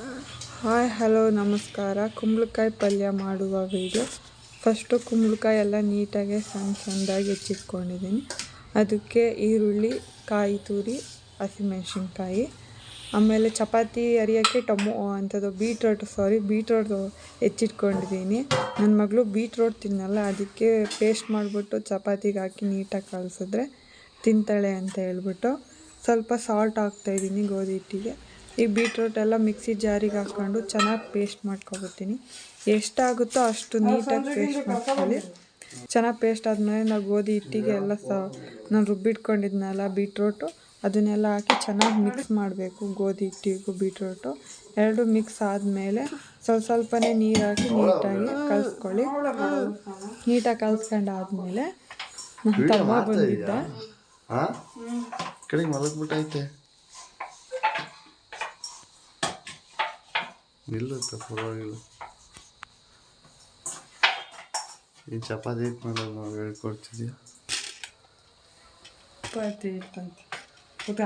Hi, hello, ನಮಸ್ಕಾರ. ಕುಂಬಳಕಾಯಿ ಪಲ್ಯ ಮಾಡುವ ವಿಡಿಯೋ ಫಸ್ಟು ಕುಂಬಳಕಾಯಿ ಎಲ್ಲ ನೀಟಾಗಿ ಸಣ್ಣ ಸಣ್ಣದಾಗಿ ಹೆಚ್ಚಿಟ್ಕೊಂಡಿದ್ದೀನಿ. ಅದಕ್ಕೆ ಈರುಳ್ಳಿ, ಕಾಯಿ ತುರಿ, ಹಸಿಮೆಣ್ಸಿನ್ಕಾಯಿ. ಆಮೇಲೆ ಚಪಾತಿ ಅರಿಯೋಕ್ಕೆ ಟೊಮೊ ಅಂಥದ್ದು ಬೀಟ್ರೋಟ್ ಸಾರಿ ಬೀಟ್ರೋಟ್ ಹೆಚ್ಚಿಟ್ಕೊಂಡಿದ್ದೀನಿ. ನನ್ನ ಮಗಳು ಬೀಟ್ರೋಟ್ ತಿನ್ನಲ್ಲ, ಅದಕ್ಕೆ ಪೇಸ್ಟ್ ಮಾಡಿಬಿಟ್ಟು ಚಪಾತಿಗೆ ಹಾಕಿ ನೀಟಾಗಿ ಕಲಿಸಿದ್ರೆ ತಿಂತಾಳೆ ಅಂತ ಹೇಳ್ಬಿಟ್ಟು ಸ್ವಲ್ಪ ಸಾಲ್ಟ್ ಹಾಕ್ತಾಯಿದ್ದೀನಿ ಗೋಧಿ ಹಿಟ್ಟಿಗೆ ಈ ಬೀಟ್ರೋಟ್ ಎಲ್ಲ ಮಿಕ್ಸಿ ಜಾರಿಗೆ ಹಾಕ್ಕೊಂಡು ಚೆನ್ನಾಗಿ ಪೇಸ್ಟ್ ಮಾಡ್ಕೊಬಿಡ್ತೀನಿ. ಎಷ್ಟಾಗುತ್ತೋ ಅಷ್ಟು ನೀಟಾಗಿ ಪೇಸ್ಟ್ ಮಾಡ್ಕೊಳ್ಳಿ. ಚೆನ್ನಾಗಿ ಪೇಸ್ಟ್ ಆದಮೇಲೆ ನಾವು ಗೋಧಿ ಹಿಟ್ಟಿಗೆ ಎಲ್ಲ ಸ ನಾನು ರುಬ್ಬಿಟ್ಕೊಂಡಿದ್ನಲ್ಲ ಬೀಟ್ರೋಟು ಅದನ್ನೆಲ್ಲ ಹಾಕಿ ಚೆನ್ನಾಗಿ ಮಿಕ್ಸ್ ಮಾಡಬೇಕು ಗೋಧಿ ಹಿಟ್ಟಿಗೂ ಬೀಟ್ರೂಟು. ಎರಡು ಮಿಕ್ಸ್ ಆದಮೇಲೆ ಸ್ವಲ್ಪ ಸ್ವಲ್ಪನೇ ನೀರು ಹಾಕಿ ನೀಟಾಗಿ ಕಲಿಸ್ಕೊಳ್ಳಿ. ನೀಟಾಗಿ ಕಲಿಸ್ಕೊಂಡು ಆದಮೇಲೆ ನನ್ನ ತಮ್ಮ ಬಂದಿದ್ದ ಹಾ ಕಡೆ ಮಲಗ್ಬಿಟ್ಟೈತೆ ನಿಲ್ಲುತ್ತೆ ಪರವಾಗಿಲ್ಲ. ಈ ಚಪಾತಿ ಹಿಟ್ಟು ಮಾಡೋದು ನಾವು ಹೇಳ್ಕೊಡ್ತಿದ್ಯಾ? ಚಪಾತಿ ಇತ್ತಂತೆ ಊಟ.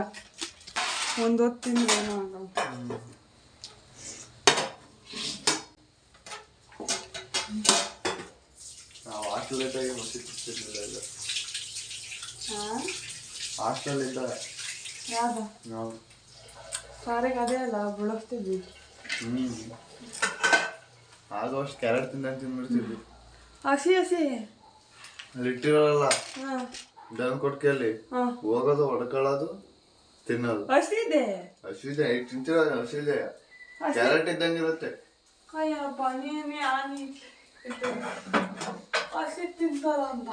ಒಂದು ಹೊತ್ತಿನ ಏನೋ ಆಗಲ್ಲ. ನಾವು ಹಾಸ್ಟೆಲಿದ್ದಾಗ ಮಸಿ ತಿಂತಿರ್ಲಿಲ್ಲ ಹಾಸ್ಟೆಲಿದ್ದಾಗ ಯಾವ್ದು? ನಾವು ಸಾರಿಗೆ ಅದೇ ಅಲ್ಲ ಬಳಸ್ತಿದ್ವಿ ಹ್ಞೂ ಆಗ ಅಷ್ಟು ಕ್ಯಾರೆಟ್ ತಿಂದಂಗೆ ತಿಂದ್ಬಿಡ್ತಿದ್ವಿ ಹಸಿ ಹಸಿ. ಅಲ್ಲಿ ಇಟ್ಟಿರೋಲ್ಲ. ಹಾಂ. ಡನ್ ಕೊಟ್ಕೆಯಲ್ಲಿ ಹೋಗೋದು ಹೊಡ್ಕೊಳ್ಳೋದು ತಿನ್ನೋದು. ಹಸಿ ಇದೆ. ಹಸಿದೆ ಈಗ ತಿಂತಿರೋದು ಹಸಿದೆ ಕ್ಯಾರೆಟ್ ಇದ್ದಂಗೆ ಇರುತ್ತೆ. ಅಯ್ಯಪ್ಪ ನೀನೇ ಆನಿ ಹಸಿ ತಿಂತಾರ ಅಂತ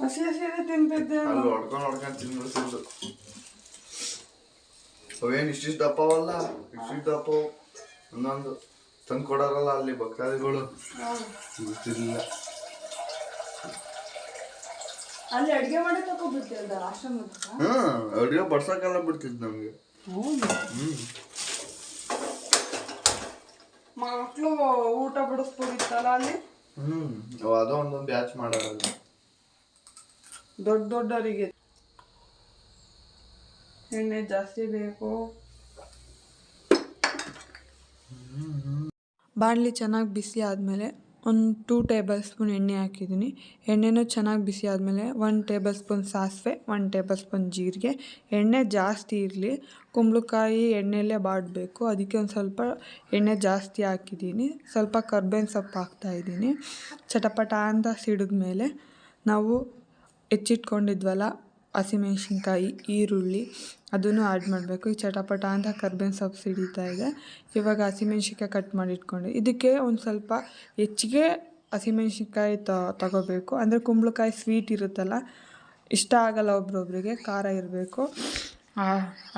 ಹಸಿ ಹಸಿನೇ ತಿಂತಿದ್ದೆ ಅಲ್ಲಿ ಹೊಡ್ಕೊಂಡು ಹೊಡ್ಕೊಂಡು ತಿನ್ಬಿಡ್ತಿದ್ದು ಅವೇನು ಇಷ್ಟಿಷ್ಟು ದಪ್ಪವಲ್ಲ ಇಷ್ಟಿಷ್ಟು ದಪ್ಪ. ಒಂದೊಂದು ತಂದು ಕೊಡೋರಲ್ಲ ಅಲ್ಲಿ ಭಕ್ತಾದಿಗಳು. ಗೊತ್ತಿರಲಿಲ್ಲ. ಅಲ್ಲಿ ಅಡುಗೆ ಮಾಡಿ ತಗೋಬಿಟ್ಟಿಲ್ದ ಆಶ್ರಮದ ಹ್ಮ್ ಅಡುಗೆ ಬಡ್ಸಕ್ಕೆಲ್ಲ ಬಿಡ್ತಿದ್ದು ನಮ್ಗೆ. ಹ್ಞೂ ಮಕ್ಕಳು ಊಟ ಬಿಡಿಸ್ಬೋದಿತ್ತಲ್ಲ ಅಲ್ಲಿ? ಹ್ಮ್ ಅದೊಂದೊಂದು ಅದೋ ಒಂದೊಂದು ಬ್ಯಾಚ್ ಮಾಡೋರಲ್ಲ ದೊಡ್ಡ ದೊಡ್ಡವರಿಗೆ. ಎಣ್ಣೆ ಜಾಸ್ತಿ ಬೇಕು. ಬಾಣಲಿ ಚೆನ್ನಾಗಿ ಬಿಸಿ ಆದಮೇಲೆ ಒಂದು ಟೂ ಟೇಬಲ್ ಸ್ಪೂನ್ ಎಣ್ಣೆ ಹಾಕಿದ್ದೀನಿ. ಎಣ್ಣೆನೂ ಚೆನ್ನಾಗಿ ಬಿಸಿ ಆದಮೇಲೆ ಒನ್ ಟೇಬಲ್ ಸ್ಪೂನ್ ಸಾಸಿವೆ ಒನ್ ಟೇಬಲ್ ಸ್ಪೂನ್ ಜೀರಿಗೆ. ಎಣ್ಣೆ ಜಾಸ್ತಿ ಇರಲಿ, ಕುಂಬಳಕಾಯಿ ಎಣ್ಣೆಯಲ್ಲೇ ಬಾಡಬೇಕು. ಅದಕ್ಕೆ ಒಂದು ಸ್ವಲ್ಪ ಎಣ್ಣೆ ಜಾಸ್ತಿ ಹಾಕಿದ್ದೀನಿ. ಸ್ವಲ್ಪ ಕರ್ಬೇವಿನ ಸೊಪ್ಪು ಹಾಕ್ತಾಯಿದ್ದೀನಿ ಚಟಪಟ ಅಂತ ಸಿಡಿದ್ಮೇಲೆ ನಾವು ಹೆಚ್ಚಿಟ್ಕೊಂಡಿದ್ವಲ್ಲ ಹಸಿಮೆಣ್ಸಿನ್ಕಾಯಿ, ಈರುಳ್ಳಿ ಅದನ್ನು ಆ್ಯಡ್ ಮಾಡಬೇಕು. ಈ ಚಟಪಟ ಅಂತ ಕರ್ಬೇವಿನ ಸೊಪ್ಪು ಸಿಡಿತಾ ಇದೆ. ಇವಾಗ ಹಸಿಮೆಣ್ಸಿನ್ಕಾಯಿ ಕಟ್ ಮಾಡಿ ಇಟ್ಕೊಂಡು ಇದಕ್ಕೆ ಒಂದು ಸ್ವಲ್ಪ ಹೆಚ್ಚಿಗೆ ಹಸಿಮೆಣ್ಸಿನ್ಕಾಯಿ ತಗೋಬೇಕು. ಅಂದರೆ ಕುಂಬಳಕಾಯಿ ಸ್ವೀಟ್ ಇರುತ್ತಲ್ಲ, ಇಷ್ಟ ಆಗಲ್ಲ ಒಬ್ರೊಬ್ರಿಗೆ, ಖಾರ ಇರಬೇಕು.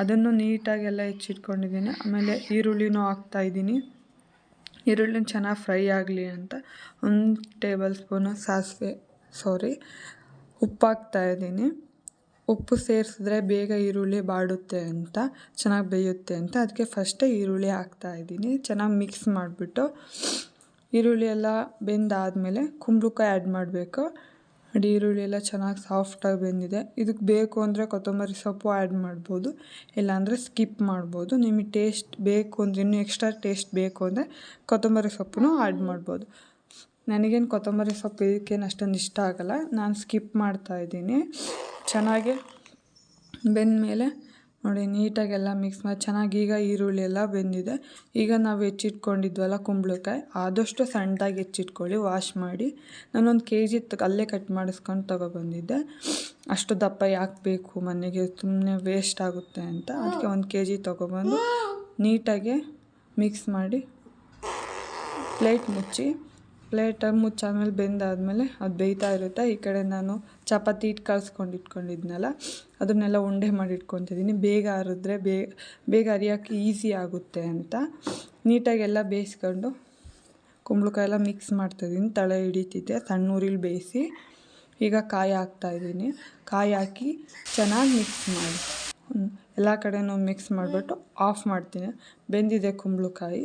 ಅದನ್ನು ನೀಟಾಗಿ ಎಲ್ಲ ಹೆಚ್ಚಿಟ್ಕೊಂಡಿದ್ದೀನಿ. ಆಮೇಲೆ ಈರುಳ್ಳಿನೂ ಹಾಕ್ತಾಯಿದ್ದೀನಿ ಈರುಳ್ಳಿನ ಚೆನ್ನಾಗಿ ಫ್ರೈ ಆಗಲಿ ಅಂತ ಒಂದು ಟೇಬಲ್ ಸ್ಪೂನು ಸಾಸಿವೆ ಸಾರಿ ಉಪ್ಪು ಹಾಕ್ತಾಯಿದ್ದೀನಿ ಉಪ್ಪು ಸೇರಿಸಿದ್ರೆ ಬೇಗ ಈರುಳ್ಳಿ ಬಾಡುತ್ತೆ ಅಂತ, ಚೆನ್ನಾಗಿ ಬೇಯುತ್ತೆ ಅಂತ ಅದಕ್ಕೆ ಫಸ್ಟೇ ಈರುಳ್ಳಿ ಹಾಕ್ತಾಯಿದ್ದೀನಿ ಚೆನ್ನಾಗಿ ಮಿಕ್ಸ್ ಮಾಡಿಬಿಟ್ಟು ಈರುಳ್ಳಿ ಎಲ್ಲ ಬೆಂದಾದಮೇಲೆ ಕುಂಬಳಕಾಯಿ ಆ್ಯಡ್ ಮಾಡಬೇಕು. ನೋಡಿ ಈರುಳ್ಳಿ ಎಲ್ಲ ಚೆನ್ನಾಗಿ ಸಾಫ್ಟಾಗಿ ಬೆಂದಿದೆ. ಇದಕ್ಕೆ ಬೇಕು ಅಂದರೆ ಕೊತ್ತಂಬರಿ ಸೊಪ್ಪು ಆ್ಯಡ್ ಮಾಡ್ಬೋದು. ಇಲ್ಲಾಂದರೆ ಸ್ಕಿಪ್ ಮಾಡ್ಬೋದು. ನಿಮಗೆ ಟೇಸ್ಟ್ ಬೇಕು ಅಂದರೆ, ಇನ್ನೂ ಎಕ್ಸ್ಟ್ರಾ ಟೇಸ್ಟ್ ಬೇಕು ಅಂದರೆ ಕೊತ್ತಂಬರಿ ಸೊಪ್ಪನ್ನು ಆ್ಯಡ್ ಮಾಡ್ಬೋದು. ನನಗೇನು ಕೊತ್ತಂಬರಿ ಸೊಪ್ಪು ಇದಕ್ಕೇನು ಅಷ್ಟೊಂದು ಇಷ್ಟ ಆಗಲ್ಲ. ನಾನು ಸ್ಕಿಪ್ ಮಾಡ್ತಾಯಿದ್ದೀನಿ ಚೆನ್ನಾಗಿ ಬೆಂದಮೇಲೆ ನೋಡಿ ನೀಟಾಗೆಲ್ಲ ಮಿಕ್ಸ್ ಮಾಡಿ ಚೆನ್ನಾಗಿ ಈಗ ಈರುಳ್ಳಿ ಎಲ್ಲ ಬೆಂದಿದೆ. ಈಗ ನಾವು ಹೆಚ್ಚಿಟ್ಕೊಂಡಿದ್ವಲ್ಲ ಕುಂಬಳಕಾಯಿ, ಆದಷ್ಟು ಸಣ್ಣದಾಗಿ ಹೆಚ್ಚಿಟ್ಕೊಳ್ಳಿ ವಾಶ್ ಮಾಡಿ. ನಾನೊಂದು ಕೆ ಜಿ ಅಲ್ಲೇ ಕಟ್ ಮಾಡಿಸ್ಕೊಂಡು ತಗೊಬಂದಿದ್ದೆ ಅಷ್ಟು ದಪ್ಪ ಯಾಕೆ ಬೇಕು ಮನೆಗೆ ಸುಮ್ಮನೆ ವೇಸ್ಟ್ ಆಗುತ್ತೆ ಅಂತ. ಅದಕ್ಕೆ ಒಂದು ಕೆ ಜಿ ತೊಗೊಬಂದು ನೀಟಾಗಿ ಮಿಕ್ಸ್ ಮಾಡಿ ಪ್ಲೇಟ್ ಮುಚ್ಚಿ ಪ್ಲೇಟಾಗಿ ಮುಚ್ಚಾದ್ಮೇಲೆ ಬೆಂದಾದಮೇಲೆ ಅದು ಬೇಯ್ತಾ ಇರುತ್ತೆ. ಈ ಕಡೆ ನಾನು ಚಪಾತಿ ಹಿಟ್ಟು ಕಳ್ಸ್ಕೊಂಡು ಇಟ್ಕೊಂಡಿದ್ನಲ್ಲ, ಅದನ್ನೆಲ್ಲ ಉಂಡೆ ಮಾಡಿ ಇಟ್ಕೊತಿದ್ದೀನಿ. ಬೇಗ ಅರಿದ್ರೆ ಬೇಗ ಬೇಗ ಅರಿಯೋಕ್ಕೆ ಈಸಿ ಆಗುತ್ತೆ ಅಂತ. ನೀಟಾಗೆಲ್ಲ ಬೇಯಿಸ್ಕೊಂಡು ಕುಂಬಳಕಾಯಿ ಎಲ್ಲ ಮಿಕ್ಸ್ ಮಾಡ್ತಾಯಿದ್ದೀನಿ ತಳೆ ಹಿಡಿತಿದ್ದೆ ಸಣ್ಣ ಊರಿಲಿ ಬೇಯಿಸಿ. ಈಗ ಕಾಯಿ ಹಾಕ್ತಾಯಿದ್ದೀನಿ ಕಾಯಿ ಹಾಕಿ ಚೆನ್ನಾಗಿ ಮಿಕ್ಸ್ ಮಾಡಿ. ಎಲ್ಲ ಕಡೆನೂ ಮಿಕ್ಸ್ ಮಾಡಿಬಿಟ್ಟು ಆಫ್ ಮಾಡ್ತೀನಿ. ಬೆಂದಿದೆ ಕುಂಬಳಕಾಯಿ.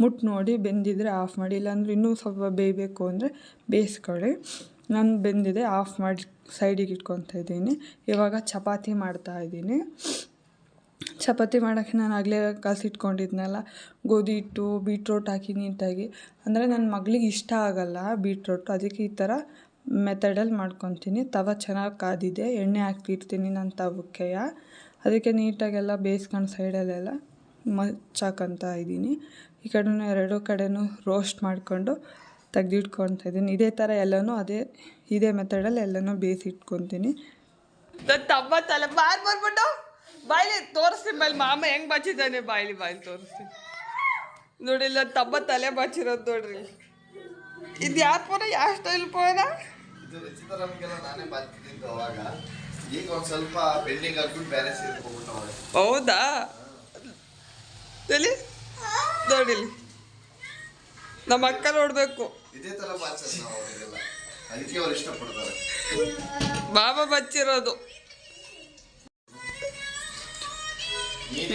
ಮುಟ್ಟು ನೋಡಿ ಬೆಂದಿದ್ರೆ ಆಫ್ ಮಾಡಿ. ಇಲ್ಲಾಂದರೆ ಇನ್ನೂ ಸ್ವಲ್ಪ ಬೇಯಬೇಕು ಅಂದರೆ ಬೇಯಿಸ್ಕೊಳ್ಳಿ. ನಾನು ಬೆಂದಿದೆ ಆಫ್ ಮಾಡಿ ಸೈಡಿಗೆ ಇಟ್ಕೊತಾ ಇದ್ದೀನಿ. ಇವಾಗ ಚಪಾತಿ ಮಾಡ್ತಾ ಇದ್ದೀನಿ. ಚಪಾತಿ ಮಾಡೋಕ್ಕೆ ನಾನು ಆಗಲೇ ಕಲಸಿಟ್ಕೊಂಡಿದ್ನಲ್ಲ ಗೋಧಿ ಹಿಟ್ಟು ಬೀಟ್ರೋಟ್ ಹಾಕಿ ನೀಟಾಗಿ. ಅಂದರೆ ನನ್ನ ಮಗಳಿಗೆ ಇಷ್ಟ ಆಗಲ್ಲ ಬೀಟ್ರೋಟ್ ಅದಕ್ಕೆ ಈ ಥರ ಮೆಥಡಲ್ಲಿ ಮಾಡ್ಕೊತೀನಿ. ತವ ಚೆನ್ನಾಗಿ ಕಾದಿದೆ. ಎಣ್ಣೆ ಹಾಕ್ತಿರ್ತೀನಿ ನಾನು ತವಕ್ಕೆಯ. ಅದಕ್ಕೆ ನೀಟಾಗೆಲ್ಲ ಬೇಯಿಸ್ಕೊಂಡು ಸೈಡಲ್ಲೆಲ್ಲ ಮಚ್ಚಾಕಂತ ಇದ್ದೀನಿ. ಈ ಕಡೆನೂ ಎರಡೂ ಕಡೆನೂ ರೋಸ್ಟ್ ಮಾಡಿಕೊಂಡು ತೆಗೆದಿಟ್ಕೊತಾ ಇದ್ದೀನಿ. ಇದೇ ಥರ ಎಲ್ಲನೂ ಅದೇ, ಇದೇ ಮೆಥಡಲ್ಲಿ ಎಲ್ಲನೂ ಬೇಯಿಸಿಟ್ಕೊತೀನಿ ತಮ್ಮ ತಲೆ ಬಾರ್ ಬರ್ಬಿಟ್ಟು ಬಾಯಿಲಿ ತೋರಿಸ್ತೀನಿ ಮೇಲೆ ಮಾಮ ಹೆಂಗ್ ಬಚ್ಚಿದ್ದಾನೆ ಬಾಯಿಲಿ ಬಾಯ್ಲಿ ತೋರಿಸ್ತೀನಿ. ನೋಡಿಲ್ಲ ತಮ್ಮ ತಲೆ ಬಚ್ಚಿರೋದು ನೋಡ್ರಿ. ಇದು ಯಾವ ಪೋನ ಯಾವ ಸ್ಟೈಲ್ ಪೋನ ಇದು ರಚಿತಾರಾಮ್ಗೆಲ್ಲ ನಾನೇ ಅವಾಗ. ಈಗ ಒಂದ್ ಸ್ವಲ್ಪ ಪೆಂಡಿಂಗ್ ಆಗ್ಬಿಟ್ಟು ಬೇರೆ ಸೇರ್ಕೊಂಡ್ಬಿಟ್ಟವೆ ಹೌದಾ? ಎಲ್ಲಿ? ನೋಡಿಲಿ ನಮ್ಮ ಅಕ್ಕ ನೋಡ್ಬೇಕು. ಇದೇ ತರ ಬಾಚಸ್ ನಾವು ಅವರಿಗೆಲ್ಲ ಅದಕ್ಕೆ ಅವ್ರು ಇಷ್ಟಪಡ್ತಾರೆ. ಬಾಬಾ ಬಚ್ಚಿರೋದು.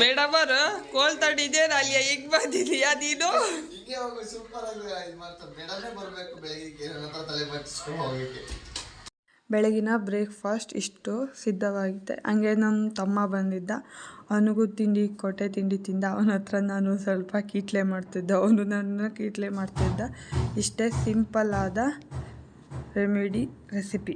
ಮೇಡಮ್ ಅವರು ಕೋಲ್ ತಡಿದೇನ ಅಲ್ಲಿ ಈಗ ಬಂದಿದೀಯಾ ನೀನು? ಹೀಗೆ ಅವಾಗ ಸೂಪರ್ ಆಗಿ ಇದು ಮಾಡ್ತಾರೆ ಮೇಡಮೇ ಬರ್ಬೇಕು ಬೆಳಗ್ಗೆ ನನ್ನ ತಲೆ ಬಚ್ಚಿಸ್ಕೊಂಡು ಹೋಗಕ್ಕೆ ಬೆಳಗಿನ ಬ್ರೇಕ್ಫಾಸ್ಟ್ ಇಷ್ಟು ಸಿದ್ಧವಾಗಿದೆ. ಹಂಗೆ ನನ್ನ ತಮ್ಮ ಬಂದಿದ್ದ. ಅವನಿಗೂ ತಿಂಡಿ ಕೊಟ್ಟೆ ತಿಂಡಿ ತಿಂದ. ಅವನ ಹತ್ರ ನಾನು ಸ್ವಲ್ಪ ಕೀಟ್ಲೆ ಮಾಡ್ತಿದ್ದೆ. ಅವನು ನನ್ನ ಕೀಟ್ಲೆ ಮಾಡ್ತಿದ್ದ. ಇಷ್ಟೇ ಸಿಂಪಲ್ ಆದ ರೆಮಿಡಿ ರೆಸಿಪಿ